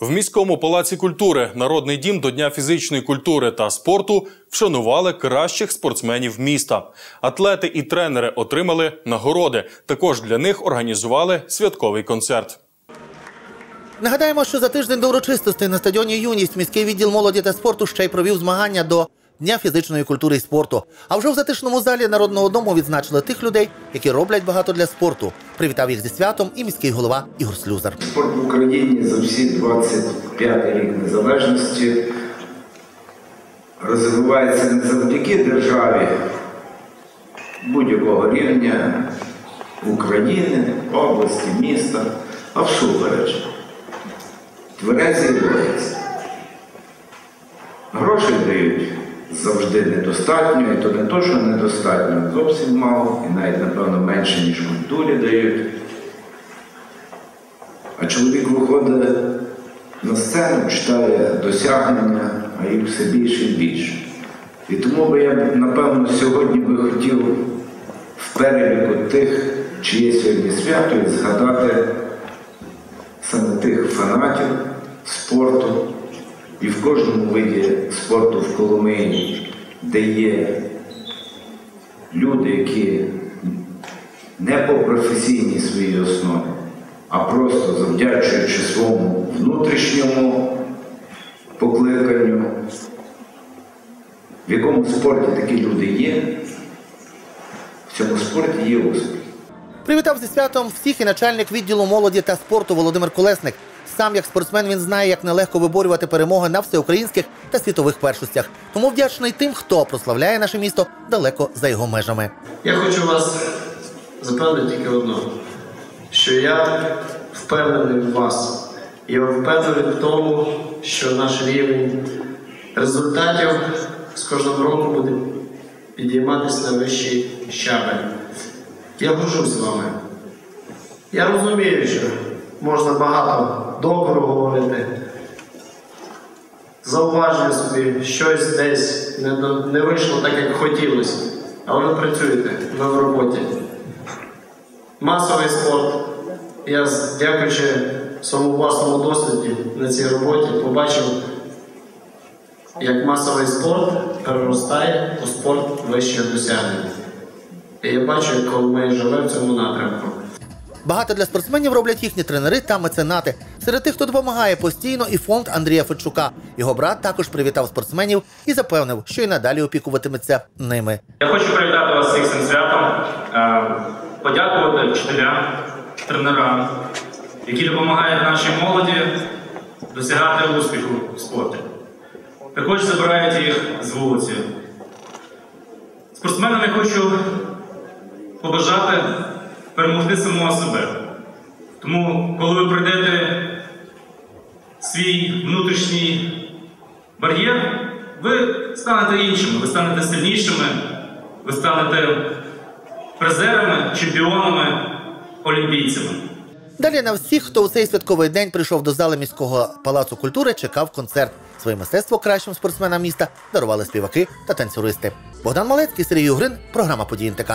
В міському палаці культури Народний дім до Дня фізичної культури та спорту вшанували кращих спортсменів міста. Атлети і тренери отримали нагороди. Також для них організували святковий концерт. Нагадаємо, що за тиждень до урочистостей на стадіоні Юність міський відділ молоді та спорту ще й провів змагання до Дня фізичної культури і спорту. А вже в затишному залі народного дому відзначили тих людей, які роблять багато для спорту. Привітав їх зі святом і міський голова Ігор Слюзар. Спорт в Україні за всі 25 рік незалежності розвивається не завдяки державі будь-якого рівня України, області, міста, а всупереч. Тверезі і логіці. Грошей дають завжди недостатньо, і то не то, що недостатньо, зовсім мало, і навіть, напевно, менше, ніж культурі дають. А чоловік виходить на сцену, читає досягнення, а їх все більше і більше. І тому би я напевно, сьогодні би хотів в переліку тих, чиє сьогодні свято, і згадати саме тих фанатів спорту і в кожному виді спорту в Коломиї, де є люди, які не по професійній своїй основі, а просто завдячуючи своєму внутрішньому покликанню, в якому спорті такі люди є, в цьому спорті є успіх. Привітав зі святом всіх і начальник відділу молоді та спорту Володимир Колесник. Сам як спортсмен він знає, як нелегко виборювати перемоги на всеукраїнських та світових першостях. Тому вдячний тим, хто прославляє наше місто далеко за його межами. Я хочу вас запевнити тільки одного, що я впевнений в вас. Я впевнений в тому, що наш рівень результатів з кожного року буде підійматися на вищий щабель. Я горжусь вами. Я розумію, що можна багато доброго говорити. Зауважую собі, щось десь не, не вийшло так, як хотілося. Але ви працюєте, в роботі. Масовий спорт. Я, дякуючи своєму власному досвіді на цій роботі, побачив, як масовий спорт переростає у спорт вищого досягнення. І я бачу, як Коломия живе в цьому напрямку. Багато для спортсменів роблять їхні тренери та меценати. Серед тих, хто допомагає постійно, і фонд Андрія Федчука. Його брат також привітав спортсменів і запевнив, що й надалі опікуватиметься ними. Я хочу привітати вас всіх цим святом, е, подякувати вчителям, тренерам, які допомагають нашій молоді досягати успіху в спорті. Також забирають їх з вулиці. Спортсменам я хочу побажати перемогти самого себе. Тому, коли ви пройдете свій внутрішній бар'єр, ви станете іншими, ви станете сильнішими, ви станете призерами, чемпіонами, олімпійцями. Далі на всіх, хто у цей святковий день прийшов до зали міського палацу культури, чекав концерт. Своє мистецтво кращим спортсменам міста дарували співаки та танцюристи. Богдан Малецький, Сергій Угрин, програма «Події НТК».